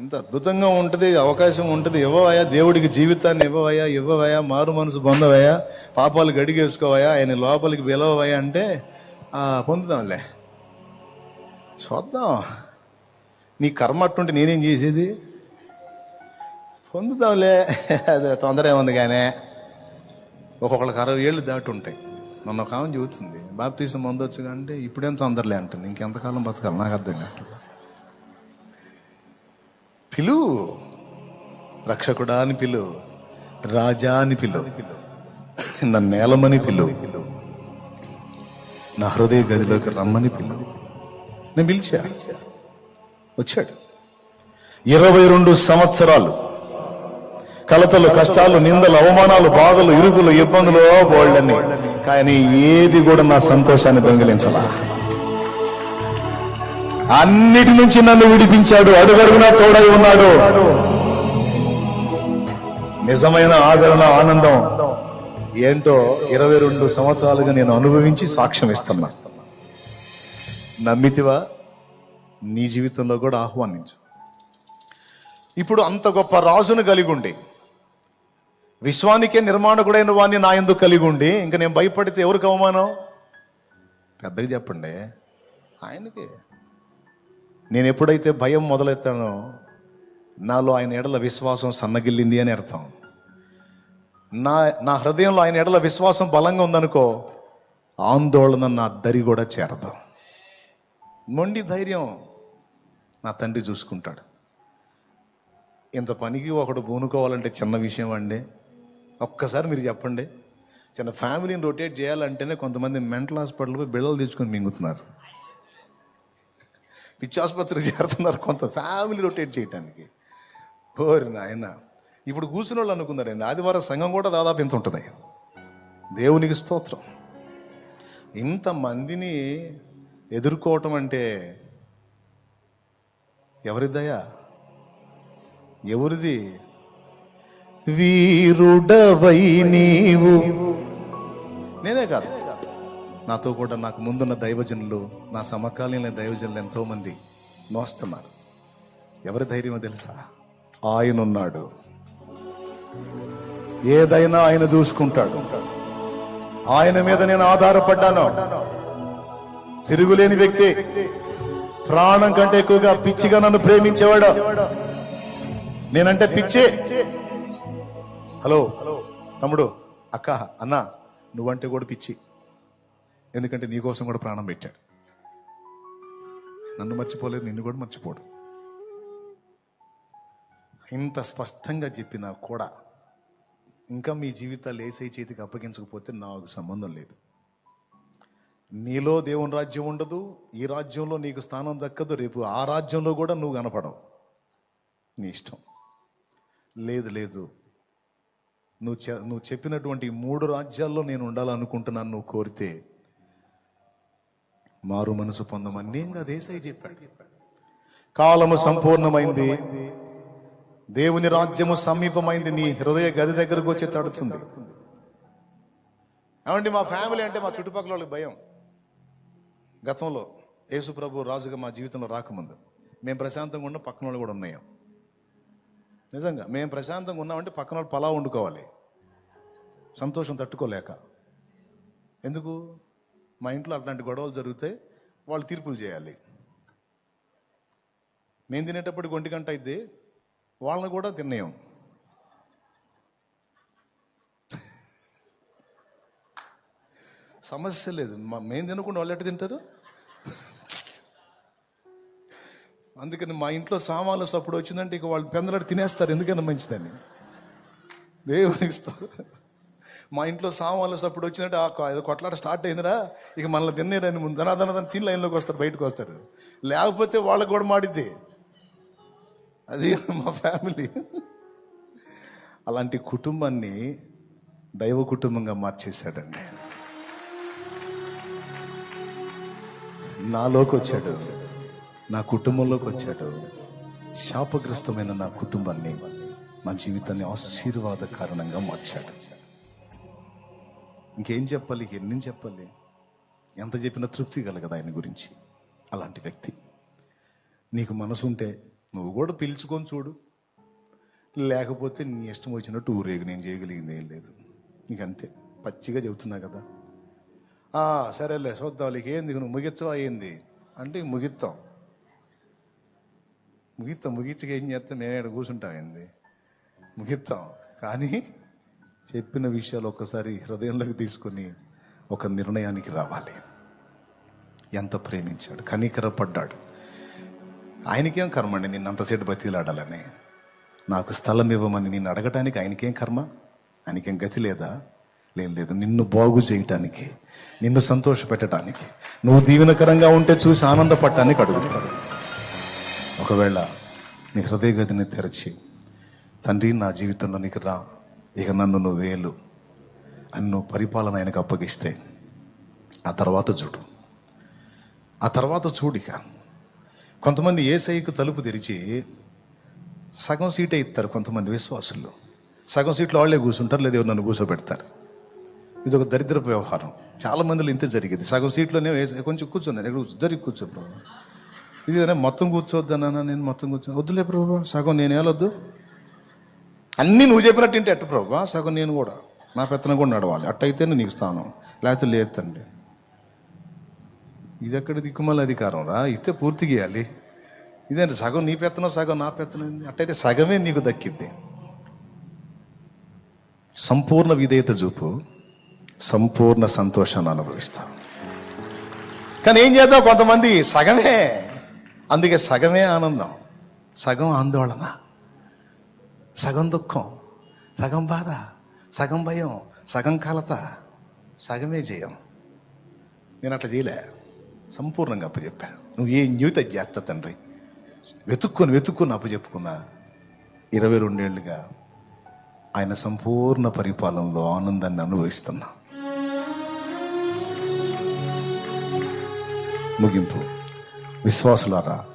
ఇంత అద్భుతంగా ఉంటుంది అవకాశం ఉంటుంది. ఇవ్వవయా దేవుడికి జీవితాన్ని ఇవ్వవయ్యా ఇవ్వవయా మారు మనసు పొందవయ్యా పాపాలు గడిగేసుకోవయా ఆయన లోపలికి పిలవవయ్యా అంటే పొందుదాంలే. చూద్దాం. నీ కర్మ అట్టుంటే నేనేం చేసేది? పొందుదాంలే. అదే తొందర ఏముంది కానీ ఒక్కొక్కళ్ళకి అరవై ఏళ్ళు దాటి ఉంటాయి. మొన్న ఒక ఆమె చెబుతుంది బాప్తీసం పొందొచ్చు అంటే ఇప్పుడేం తొందరలే అంటుంది. ఇంకెంతకాలం బతకాలి? నాకు అర్థం కావట్లేదు. పిలువు రక్షకుడా అని పిలు. రాజా అని పిలు. నా నేలమని పిలువు నా హృదయ గదిలోకి రమ్మని పిలు. నేను పిలిచా? వచ్చాడు. ఇరవై రెండు సంవత్సరాలు. కలతలు కష్టాలు నిందలు అవమానాలు బాధలు ఇరుగులు ఇబ్బందులు బోళ్ళని కానీ ఏది కూడా నా సంతోషాన్ని దొంగిలించలా. అన్నిటి నుంచి నన్ను విడిపించాడు. అడుగడుగునా తోడై ఉన్నాడు. నిజమైన ఆదరణ ఆనందం ఏంటో ఇరవై రెండు సంవత్సరాలుగా నేను అనుభవించి సాక్ష్యం ఇస్తున్నా. నమ్మితివా? నీ జీవితంలో కూడా ఆహ్వానించు. ఇప్పుడు అంత గొప్ప రాజును కలిగి ఉండి విశ్వానికే నిర్మాణకుడైన వాడిని నా ఎందుకు కలిగి ఉండి ఇంకా నేను భయపడితే ఎవరికి అవమానం? పెద్దగా చెప్పండి. ఆయనకి. నేను ఎప్పుడైతే భయం మొదలెత్తానో నాలో ఆయన ఎడల విశ్వాసం సన్నగిల్లింది అని అర్థం. నా నా హృదయంలో ఆయన ఎడల విశ్వాసం బలంగా ఉందనుకో ఆందోళన నా దరి కూడా చేరదు. మొండి ధైర్యం నా తండ్రి చూసుకుంటాడు. ఇంత పనికి ఒకడు పూనుకోవాలంటే చిన్న విషయం అండి. ఒక్కసారి మీరు చెప్పండి. చిన్న ఫ్యామిలీని రొటేట్ చేయాలంటేనే కొంతమంది మెంటల్ హాస్పిటల్కి బిళ్ళలు తెచ్చుకొని మింగుతున్నారు. పిచ్చి ఆసుపత్రికి చేరుతున్నారు కొంత ఫ్యామిలీ రొటేట్ చేయటానికి. ఓరి నాయన. ఇప్పుడు కూర్చుని వాళ్ళు అనుకున్నారు ఏంది? ఆదివారం సంఘం కూడా దాదాపు ఇంత ఉంటుంది. దేవునికి స్తోత్రం. ఇంతమందిని ఎదుర్కోవటం అంటే ఎవరిదయా ఎవరిది? వీరుడవై నీవు. నేనే కాదు. నాతో కూడా నాకు ముందున్న దైవజనులు నా సమకాలీన దైవజనులు ఎంతోమంది మోస్తున్నారు. ఎవరి ధైర్యమో తెలుసా? ఆయన ఉన్నాడు ఏదైనా ఆయన చూసుకుంటాడు. ఆయన మీద నేను ఆధారపడ్డాను. తిరుగులేని వ్యక్తి ప్రాణం కంటే ఎక్కువగా పిచ్చిగా నన్ను ప్రేమించేవాడు. నేనంటే పిచ్చే. హలో తమ్ముడు అక్క అన్న నువ్వంటే కూడా పిచ్చి. ఎందుకంటే నీ కోసం కూడా ప్రాణం పెట్టాడు. నన్ను మర్చిపోలేదు నిన్ను కూడా మర్చిపోడు. ఇంత స్పష్టంగా చెప్పినా కూడా ఇంకా మీ జీవితాలు ఏసై చేతికి అప్పగించకపోతే నాకు సంబంధం లేదు. నీలో దేవుని రాజ్యం ఉండదు ఈ రాజ్యంలో నీకు స్థానం దక్కదు రేపు ఆ రాజ్యంలో కూడా నువ్వు కనపడవు. నీ ఇష్టం. లేదు లేదు. నువ్వు చె నువ్వు చెప్పినటువంటి మూడు రాజ్యాల్లో నేను ఉండాలనుకుంటున్నాను నువ్వు కోరితే మారు మనసు పొందమని నేను కాదు ఏసై చెప్పాడు. కాలము సంపూర్ణమైంది. దేవుని రాజ్యము సమీపమైంది. నీ హృదయ గది దగ్గరకు వచ్చి తడుతుంది ఏమండి మా ఫ్యామిలీ అంటే మా చుట్టుపక్కల వాళ్ళకి భయం. గతంలో యేసు ప్రభు రాజుగా మా జీవితంలో రాకముందు మేము ప్రశాంతంగా ఉన్న పక్కన వాళ్ళు కూడా ఉన్నాయం. నిజంగా మేము ప్రశాంతంగా ఉన్నామంటే పక్కన వాళ్ళు పలా వండుకోవాలి. సంతోషం తట్టుకోలేక. ఎందుకు? మా ఇంట్లో అట్లాంటి గొడవలు జరిగితే వాళ్ళు తీర్పులు చేయాలి. మేము తినేటప్పటికి ఒంటి గంట అయితే వాళ్ళని కూడా తినేయం. సమస్య లేదు. మా- మేము తినకుండా వాళ్ళు ఎట్ట తింటారు? అందుకని మా ఇంట్లో సామాన్లు సప్పుడు వచ్చిందంటే ఇక వాళ్ళు పెందలాడు తినేస్తారు ఎందుకైనా మంచిదని. దేవునికి ఇస్తారు మా ఇంట్లో సామాన్లు సప్పుడు వచ్చినట్టు ఆ ఏదో కొట్లాట స్టార్ట్ అయిందిరా. ఇక మనల్ని తిన్నేరని ముందు ధనాధన తిని లైన్లోకి వస్తారు బయటకు వస్తారు. లేకపోతే వాళ్ళకు కూడా మాడిద్ది. అది మా ఫ్యామిలీ అలాంటి కుటుంబాన్ని దైవ కుటుంబంగా మార్చేశాడండి. నాలోకి వచ్చాడు. నా కుటుంబంలోకి వచ్చాడు. శాపగ్రస్తమైన నా కుటుంబాన్ని నా జీవితాన్ని ఆశీర్వాద కారణంగా మార్చాడు. ఇంకేం చెప్పాలి ఎన్ని చెప్పాలి? ఎంత చెప్పినా తృప్తి కలగదు ఆయన గురించి అలాంటి వ్యక్తి. నీకు మనసు ఉంటే నువ్వు కూడా పిలుచుకొని చూడు. లేకపోతే నీ ఇష్టం వచ్చినట్టు ఊరేగు నేను చేయగలిగింది ఏం లేదు. ఇంకంతే పచ్చిగా చెబుతున్నా కదా. "ఆ, సరేలే చూద్దాం నీకు ఏంది నువ్వు ముగించవా ఏంది? అంటే ముగిత్తాం. ముగిస్తాం ముగిస్తాం ముగించగా ఏం చేస్తాం? నేనే కూర్చుంటాం ఏంది? ముగిస్తాం కానీ చెప్పిన విషయాలు ఒక్కసారి హృదయంలోకి తీసుకొని ఒక నిర్ణయానికి రావాలి. ఎంత ప్రేమించాడు కనీకరపడ్డాడు. ఆయనకేం కర్మ అండి? నిన్ను అంతసేటు బతిలాడాలని. నాకు స్థలం ఇవ్వమని నిన్ను అడగటానికి ఆయనకేం కర్మ? ఆయనకేం గతి లేదా? లేదు లేదు. నిన్ను బాగు చేయటానికి నిన్ను సంతోష పెట్టడానికి నువ్వు దీవెనకరంగా ఉంటే చూసి ఆనందపడటానికి అడుగుతాడు. ఒకవేళ నీ హృదయ గదిని తెరచి తండ్రి నా జీవితంలో నీకు రా ఇక నన్ను నువ్వు వేలు అని నువ్వు పరిపాలన ఆయనకు అప్పగిస్తే ఆ తర్వాత చూడు. ఆ తర్వాత చూడిక కొంతమంది ఏసైకు తలుపు తెరిచి సగం సీటే ఇస్తారు కొంతమంది విశ్వాసులు సగం సీట్లో వాళ్ళే కూర్చుంటారు లేదా నన్ను కూర్చోబెడతారు. ఇది ఒక దరిద్రపు వ్యవహారం. చాలా మందిలో ఇంతే జరిగేది. సగం సీట్లోనే వేసే- కొంచెం కూర్చున్నాను ఇక్కడ జరిగి కూర్చో ప్రభు. ఇది మొత్తం మొత్తం కూర్చోవద్దన్నా నేను మొత్తం కూర్చో వద్దులే ప్రభు సగం నేను వెళ్ళొద్దు అన్నీ నువ్వు చెప్పినట్టు ఏంటి అట్టు ప్రభు? సగం నేను కూడా. నా పెత్తనం కూడా నడవాలి. అట్టయితేనే నీకు స్థానం. లేకపోతే లేదు తండ్రి. ఇది ఎక్కడ దిక్కుమల అధికారం రా? ఇస్తే పూర్తి చేయాలి. ఇదేంటి సగం నీ పెత్తనం సగం నా పెత్తనం? అట్టయితే సగమే నీకు దక్కిద్ది. సంపూర్ణ విధేయత చూపు. సంపూర్ణ సంతోషాన్ని అనుభవిస్తాం. కానీ ఏం చేద్దాం కొంతమంది? సగమే. అందుకే సగమే ఆనందం. సగం ఆందోళన. సగం దుఃఖం సగం బాధ సగం భయం సగం కలత సగమే జయం. నేను అట్లా చేయలే. సంపూర్ణంగా అప్పచెప్పా. నువ్వు ఏం జీవిత చేస్తా తండ్రి? వెతుక్కుని వెతుక్కుని అప్పచెప్పుకున్నా ఇరవై రెండేళ్ళుగా ఆయన సంపూర్ణ పరిపాలనలో ఆనందాన్ని అనుభవిస్తున్నా. ముగింపు. విశ్వాసులారా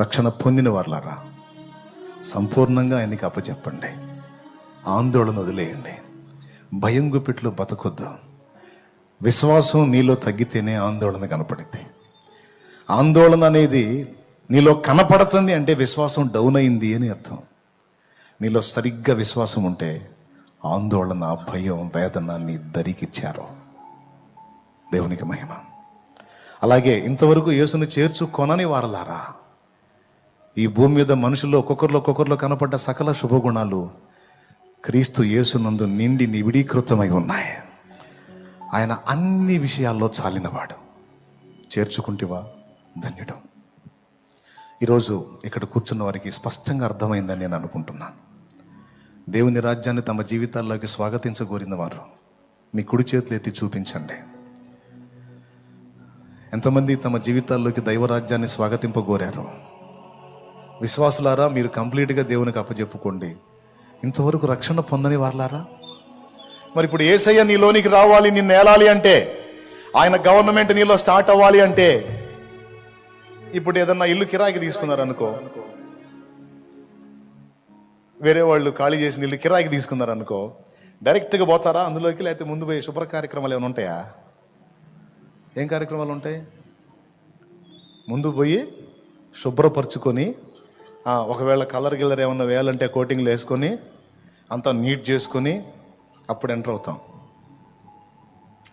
రక్షణ పొందిన వారులారా సంపూర్ణంగా ఆయనకి అప్పచెప్పండి. ఆందోళన వదిలేయండి. భయం గుప్పిట్లో బతకొద్దు. విశ్వాసం నీలో తగ్గితేనే ఆందోళన కనపడింది. ఆందోళన అనేది నీలో కనపడుతుంది అంటే విశ్వాసం డౌన్ అయింది అని అర్థం. నీలో సరిగ్గా విశ్వాసం ఉంటే ఆందోళన భయం వేదన నీ దరికిచ్చారు దేవునికి మహిమ. అలాగే ఇంతవరకు యేసును చేర్చుకొనని వారలారా? ఈ భూమి మీద మనుషుల్లో ఒక్కొక్కరిలో ఒక్కొక్కరిలో కనపడ్డ సకల శుభగుణాలు క్రీస్తు యేసునందు నిండి నివిడీకృతమై ఉన్నాయి. ఆయన అన్ని విషయాల్లో చాలినవాడు. చేర్చుకుంటేవా? ధన్యుడు. ఈరోజు ఇక్కడ కూర్చున్న వారికి స్పష్టంగా అర్థమైందని నేను అనుకుంటున్నాను. దేవుని రాజ్యాన్ని తమ జీవితాల్లోకి స్వాగతించగోరిన వారు మీ కుడి చేతులు ఎత్తి చూపించండి. ఎంతమంది తమ జీవితాల్లోకి దైవరాజ్యాన్ని స్వాగతింపగోరారు. విశ్వాసులారా మీరు కంప్లీట్గా దేవునికి అప్పచెప్పుకోండి ఇంతవరకు రక్షణ పొందని వారులారా? మరి ఇప్పుడు ఏసయ్య నీలోనికి రావాలి నిన్ను ఏలాలి అంటే ఆయన గవర్నమెంట్ నీలో స్టార్ట్ అవ్వాలి అంటే ఇప్పుడు ఏదన్నా ఇల్లు కిరాయికి తీసుకున్నారనుకో వేరే వాళ్ళు ఖాళీ చేసిన ఇల్లు కిరాయికి తీసుకున్నారనుకో డైరెక్ట్గా పోతారా అందులోకి లేకపోతే ముందు పోయి శుభ్ర కార్యక్రమాలు ఏమైనా ఉంటాయా? ఏం కార్యక్రమాలు ఉంటాయి? ముందు పోయి శుభ్రపరుచుకొని ఒకవేళ కలర్ గిల్లర్ ఏమన్నా వేయాలంటే కోటింగ్లు వేసుకొని అంతా నీట్ చేసుకొని అప్పుడు ఎంటర్ అవుతాం.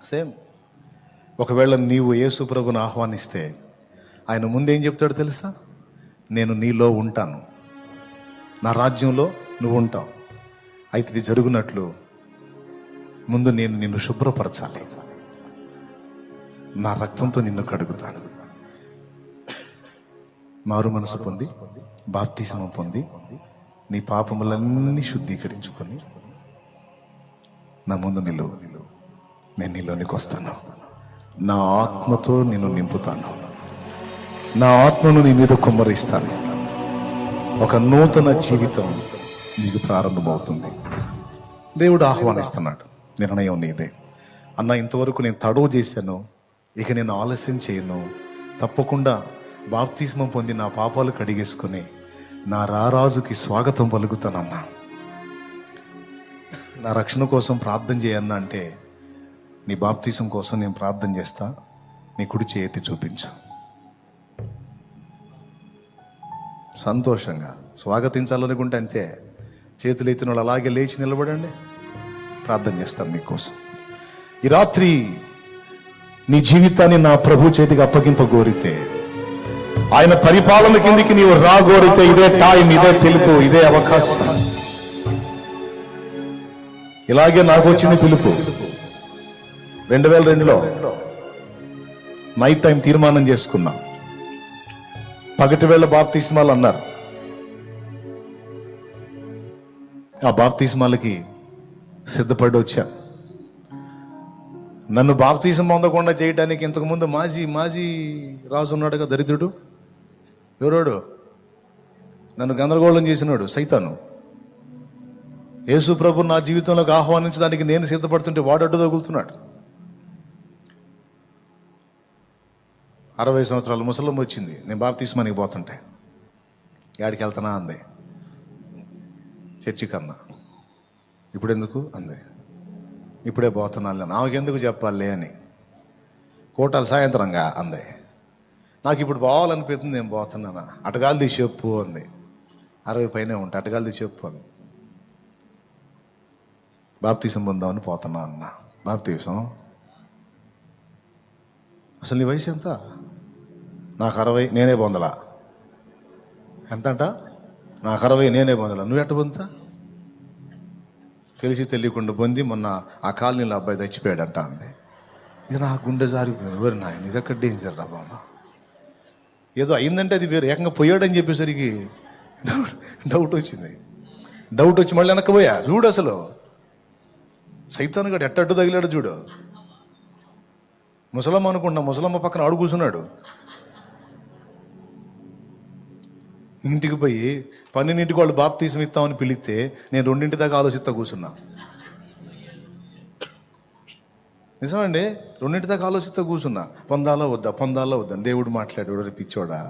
సేమ్. ఒకవేళ నీవు యేసు ప్రభుని ఆహ్వానిస్తే ఆయన ముందేం చెప్తాడు తెలుసా? నేను నీలో ఉంటాను. నా రాజ్యంలో నువ్వు ఉంటావు. అయితే ఇది జరుగునట్లు ముందు నేను నిన్ను శుభ్రపరచాలి. నా రక్తంతో నిన్ను కడుగుతాను. మారు మనసు పొంది బాప్తిసమం పొంది నీ పాపములన్నీ శుద్ధీకరించుకొని నా ముందు నిలువు నేను నీలోనికి వస్తాను. నా ఆత్మతో నిన్ను నింపుతాను. నా ఆత్మను నీ మీద కుమ్మరిస్తాను. ఒక నూతన జీవితం నీకు ప్రారంభమవుతుంది. దేవుడు ఆహ్వానిస్తున్నాడు. నిర్ణయం నీదే. అన్న ఇంతవరకు నేను తడవు చేశాను. ఇక నేను ఆలస్యం చేయను. తప్పకుండా బాప్తిస్మం పొంది నా పాపాలు కడిగేసుకుని నా రారాజుకి స్వాగతం పలుకుతానన్నా నా రక్షణ కోసం ప్రార్థన చేయన్నా అంటే నీ బాప్తీసం కోసం నేను ప్రార్థన చేస్తా నీ కుడి చేతి చూపించు. సంతోషంగా స్వాగతించాలనుకుంటే అంతే. చేతులు ఎత్తిన వాళ్ళు అలాగే లేచి నిలబడండి. ప్రార్థన చేస్తాను మీకోసం. ఈ రాత్రి నీ జీవితాన్ని నా ప్రభు చేతికి అప్పగింపగోరితే ఆయన పరిపాలన కిందికి నీవు రాగోరితే ఇదే టైం ఇదే పిలుపు ఇదే అవకాశం. ఇలాగే నాకు వచ్చింది పిలుపు. రెండు వేల రెండులో నైట్ టైం తీర్మానం చేసుకున్నా. పగటి వేళ బాప్తిస్మాలు అన్నారు. ఆ బాప్తిస్మాలకి సిద్ధపడి వచ్చా. నన్ను బాప్తీసం పొందకుండా చేయడానికి ఇంతకుముందు మాజీ మాజీ రాజు ఉన్నాడుగా దరిద్రుడు. ఎవరోడు? నన్ను గందరగోళం చేసినాడు సైతాను. యేసు ప్రభు నా జీవితంలోకి ఆహ్వానించడానికి నేను సిద్ధపడుతుంటే వాడు అడ్డు తగులుతున్నాడు. అరవై సంవత్సరాలు ముసలం వచ్చింది. నేను బాబు తీసుమనికి పోతుంటే. యాడికి వెళ్తానా? అంది. చర్చి కన్నా. ఇప్పుడు ఎందుకు అంది. ఇప్పుడే పోతున్నాను నాకెందుకు చెప్పాలి అని. కోటాలు సాయంత్రంగా అంది. నాకు ఇప్పుడు పోవాలనిపిస్తుంది నేను పోతున్నానా? అటగాలిది చెప్పు అంది. అరవై పైన ఉంటా అటగాలిది చెప్పు అంది. బాప్తీసం పొందామని పోతున్నా అన్న. బాప్తీసం? అసలు నీ వయసు ఎంత? నాకు అరవై నేనే పొందలా? ఎంత అంట నాకు అరవై నేనే పొందలా? నువ్వు ఎట్ట పొందుతా? తెలిసి తెలియకుండా పొంది మొన్న ఆ కాలనీలో అబ్బాయి చచ్చిపోయాడంట అంది. ఇది నా గుండె జారిపోయింది. ఎవరు నాయన ఇది ఎక్కడ డేంజర్ రా బాబా. ఏదో అయిందంటే అది వేరు. ఏకంగా పోయాడని చెప్పేసరికి డౌట్ డౌట్ వచ్చింది. డౌట్ వచ్చి మళ్ళీ వెనక్కిపోయా చూడు అసలు. సైతాన్ గడు ఎట్టట్టు తగిలాడు చూడు. ముసలమ్మ అనుకుంటున్నా ముసలమ్మ పక్కన ఆడు కూర్చున్నాడు. ఇంటికి పోయి పన్నెండింటికి వాళ్ళు బాప్ తీసిమిస్తామని పిలిస్తే నేను రెండింటి దాకా ఆలోచిస్తా కూర్చున్నా. నిజమండి? రెండింటి దాకా ఆలోచిస్తా కూర్చున్నా. పొందాలా వద్దా? పొందాలా వద్దా? దేవుడు మాట్లాడాడు. పిచ్చోడా?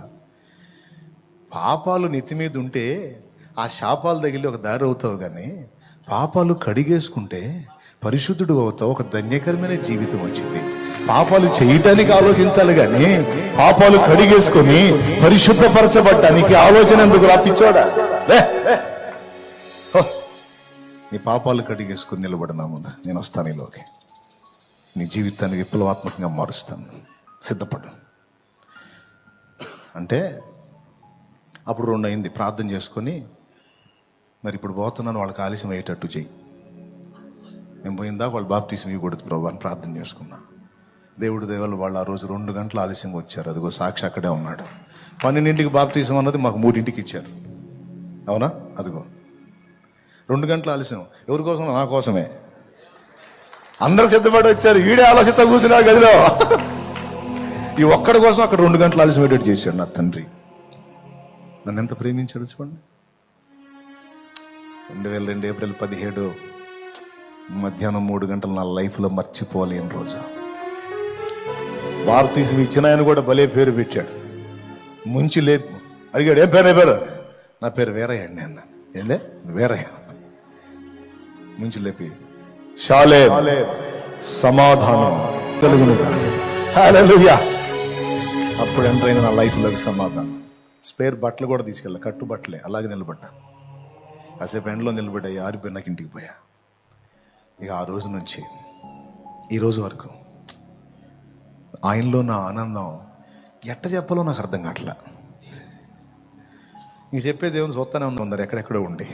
పాపాలు నెత్తి మీద ఉంటే ఆ శాపాలు తగిలి ఒక దారి అవుతావు కానీ పాపాలు కడిగేసుకుంటే పరిశుద్ధుడు అవుతావు. ఒక ధన్యకరమైన జీవితం వచ్చింది. పాపాలు చేయటానికి ఆలోచించాలి కానీ పాపాలు కడిగేసుకొని పరిశుద్ధపరచబడ్డానికి ఆలోచన ఎందుకు రాపిచ్చోడా నీ పాపాలు కడిగేసుకుని నిలబడినా ముందు? నేను వస్తాను ఈలోకి నీ జీవితాన్ని విప్లవాత్మకంగా మారుస్తాను. సిద్ధపడు. అంటే అప్పుడు రెండు అయింది ప్రార్థన చేసుకొని మరి ఇప్పుడు పోతున్నాను వాళ్ళకి ఆలస్యం అయ్యేటట్టు చెయ్యి. నేను పోయిందా వాళ్ళు బాప్తీసం ఇవ్వకూడదు ప్రభు అని ప్రార్థన చేసుకున్నా. దేవుడి దేవుళ్ళు వాళ్ళు ఆ రోజు రెండు గంటలు ఆలస్యంగా వచ్చారు. అదిగో సాక్షి అక్కడే ఉన్నాడు. పన్నెండింటికి బాప్తీసం అన్నది మాకు మూడింటికి ఇచ్చారు. అవునా? అదిగో. రెండు గంటల ఆలస్యం. ఎవరి కోసం నా కోసమే. అందరు సిద్ధపడి వచ్చారు. వీడే ఆలోచిస్తా కూర్చున్నాడు గదిలో. ఈ ఒక్కడి కోసం అక్కడ రెండు గంటలు ఆలస్యం పెట్టేట్టు చేశాడు నా తండ్రి. నన్ను ఎంత ప్రేమించాడు చూడండి. రెండు వేల రెండు ఏప్రిల్ పదిహేడు మధ్యాహ్నం మూడు గంటలు నా లైఫ్లో మర్చిపోలేని రోజు. భారతీసం ఇచ్చిన ఆయన కూడా భలే పేరు పెట్టాడు. ముంచి లే అడిగాడు ఏం పేరు పేరు? నా పేరు వీరయ్య అన్న అన్నాను. ఏందే? వీరయ్య? ముంచి లేపి షాలే సమాధానం. హల్లెలూయా. అప్పుడు ఎంటర్ అయిన నా లైఫ్లోకి సమాధానం. స్పేర్ బట్టలు కూడా తీసుకెళ్ళా. కట్టు బట్టలే. అలాగే నిలబడ్డా. కాసేపు ఎండలో నిలబడ్డా ఆరిపోయి నాకు ఇంటికి పోయా. ఇక ఆ రోజు నుంచి ఈ రోజు వరకు ఆయనలో నా ఆనందం ఎట్ట చెప్పాలో నాకు అర్థం కావట్లా. ఇంక చెప్పే దేవుని చూస్తానే ఉన్నారు ఎక్కడెక్కడో ఉండి.